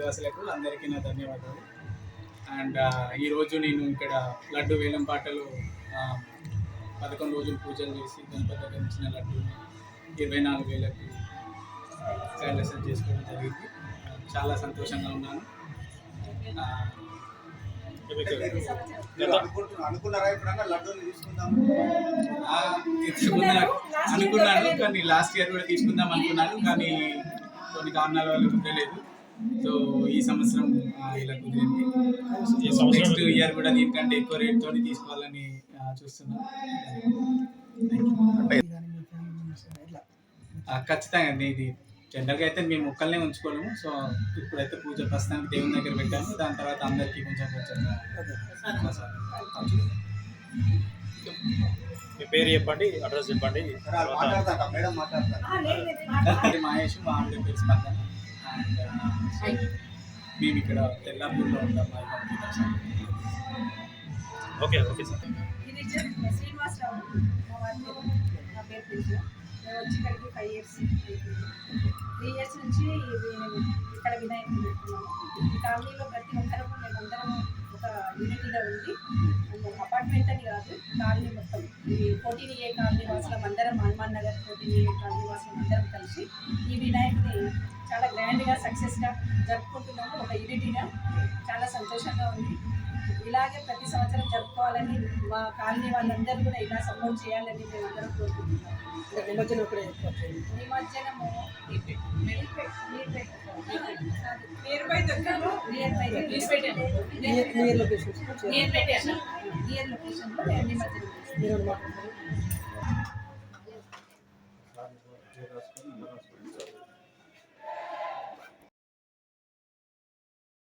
వాసులకు అందరికీ నా ధన్యవాదాలు. అండ్ ఈరోజు నేను ఇక్కడ లడ్డు వేలం పాటలు పదకొండు రోజులు పూజలు చేసి గణపతి దగ్గర ఇచ్చిన లడ్డూని ఇరవై నాలుగు వేలకు కైలాసం చేసుకోవడం జరిగింది. చాలా సంతోషంగా ఉన్నాను. అనుకున్నారా? ఎప్పుడన్నా లడ్డూని తీసుకుందాం? ఆ, తీసుకున్నా అనుకున్నాను కానీ లాస్ట్ ఇయర్ కూడా తీసుకుందాం అనుకున్నాను కానీ కొన్ని కారణాల వల్ల కుదరలేదు సో ఈ సంవత్సరం ఇలా కుదిరింది నెక్స్ట్ ఇయర్ కూడా దీనికంటే ఎక్కువ రేట్ తోని తీసుకోవాలని ఆ, ఖచ్చితంగా అండి ఇది జనరల్గా అయితే మేము మొక్కల్నే ఉంచుకోలేము సో ఇప్పుడైతే పూజ ప్రస్తుతానికి దేవుని దగ్గర పెట్టాము దాని తర్వాత అందరికీ కొంచెం కొంచెం పేరు చెప్పండి అడ్రస్ చెప్పండి. మహేష్ మా ఆవిడ పేరు స్పందన. అండ్ మేము ఇక్కడ తెల్లాపూర్లో ఉంటాం మా ఓకే ఓకే సార్. శ్రీనివాసరావు నా పేరు తేజ మేము వచ్చి ఇక్కడికి ఫైవ్ ఇయర్స్ త్రీ ఇయర్స్ నుంచి ఇది ఇక్కడ వినాయకుడు పెట్టుకున్నాము ఈ కాలనీలో ప్రతి ఒక యూనిటీగా ఉంది. అపార్ట్మెంట్ అని కాదు కాలనీ మొత్తం. ఈ ఫోర్టీన్ ఏ కాలనీ వాసులం అందరం Hanuman Nagar fourteen A colony వాసులం అందరం కలిసి ఈ వినాయకుని చాలా గ్రాండ్గా సక్సెస్గా జరుపుకుంటున్నాము. ఒక యూనిటీగా చాలా సంతోషంగా ఉంది. ఇలాగే ప్రతి సంవత్సరం జరుపుకోవాలని మా కాలనీ వాళ్ళందరూ కూడా ఇలా సపోర్ట్ చేయాలని మేము అందరం కోరుకుంటున్నాం. నిమజ్జనము నియర్ బై దగ్గరలో near by near location near లొకేషన్లో